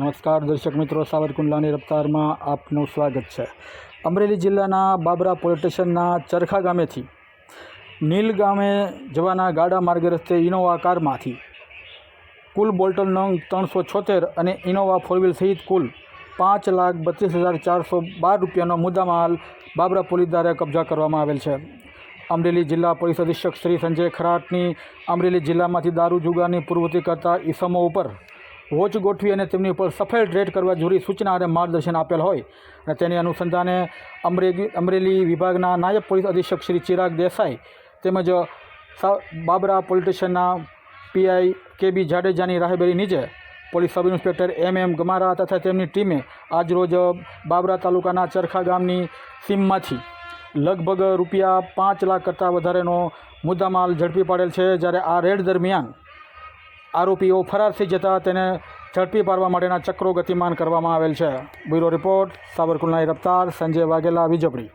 નમસ્કાર, દર્શક મિત્રો, સાવરકુંડલાની રફતારમાં આપનું સ્વાગત છે. અમરેલી જિલ્લાના બાબરા પોલીસ સ્ટેશનના ચરખા ગામેથી, નીલ ગામે જવાના ગાડા માર્ગ રસ્તે ઇનોવા કારમાંથી, કુલ બોલ્ટલ નંગ ત્રણસો છોતેર અને ઇનોવા ફોર વ્હીલ સહિત કુલ પાંચ લાખ બત્રીસ હજાર ચારસો બાર રૂપિયાનો મુદ્દામાલ બાબરા પોલીસ દ્વારા કબજા કરવામાં આવેલ છે. અમરેલી જિલ્લા પોલીસ અધિક્ષક શ્રી સંજય ખરાટની અમરેલી જિલ્લામાંથી દારૂ જુગારની પૂર્વતી કરતા ઈસમો ઉપર વોચ ગોઠવી અને તેમની ઉપર સફેદ રેડ કરવા જરૂરી સૂચના અને માર્ગદર્શન આપેલ હોય. અને તેની અનુસંધાને અમરેલી અમરેલી વિભાગના નાયબ પોલીસ અધિક્ષક શ્રી ચિરાગ દેસાઈ તેમજ બાબરા પોલીસ સ્ટેશનના પીઆઈ કે બી જાડેજાની રાહબેરી નીચે police sub inspector M M Gamara તથા તેમની ટીમે આજરોજ બાબરા તાલુકાના ચરખા ગામની સીમમાંથી લગભગ રૂપિયા પાંચ લાખ કરતાં વધારેનો મુદ્દામાલ ઝડપી પાડેલ છે. જ્યારે આ રેડ દરમિયાન આરોપીઓ ફરાર થઈ જતા તેને ઝડપી પાડવા માટેના ચક્રો ગતિમાન કરવામાં આવેલ છે. બ્યુરો રિપોર્ટ સાબરકુંડલાની રફતાર, સંજય વાઘેલા વિજપડી